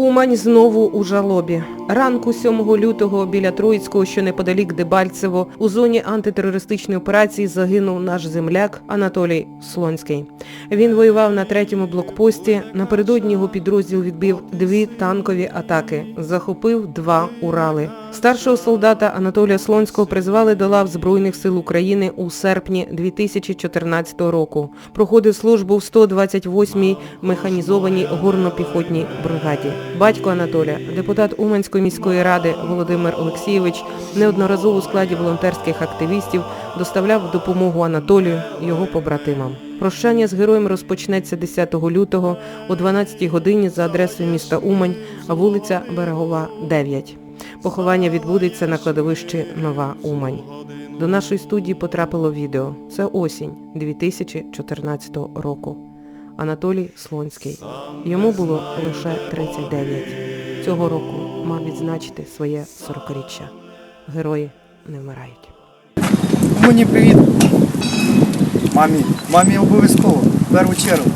Умань знову у жалобі. Ранку 7 лютого біля Троїцького, що неподалік Дебальцево, у зоні антитерористичної операції загинув наш земляк Анатолій Слонський. Він воював на третьому блокпості. Напередодні його підрозділ відбив дві танкові атаки, захопив два Урали. Старшого солдата Анатолія Слонського призвали до лав Збройних сил України у серпні 2014 року. Проходив службу в 128-й механізованій горно-піхотній бригаді. Батько Анатолія, депутат Уманської міської ради Володимир Олексійович, неодноразово у складі волонтерських активістів доставляв допомогу Анатолію його побратимам. Прощання з героєм розпочнеться 10 лютого о 12 годині за адресою міста Умань, вулиця Берегова, 9. Поховання відбудеться на кладовищі Нова Умань. До нашої студії потрапило відео. Це осінь 2014 року. Анатолій Слонський. Йому було лише 39. Цього року мав відзначити своє 40-річчя. Герої не вмирають. Мені привіт. Мамі, мамі обов'язково, в першу чергу.